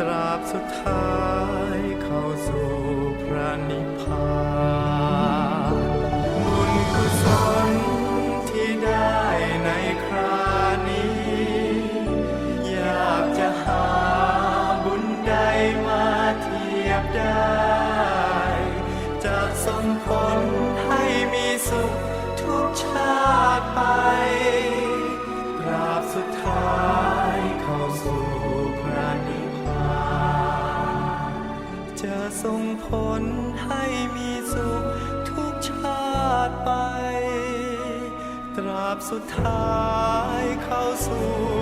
ตราบสุดท้ายเข้าสู่พระนิพพานบุญกุศลที่ได้ในครานี้ อยากจะหาบุญใดมาเทียบได้ จะส่งผล ส่งผลให้มีสุขทุกชาติไป ตราบสุดท้ายเข้าสู่พร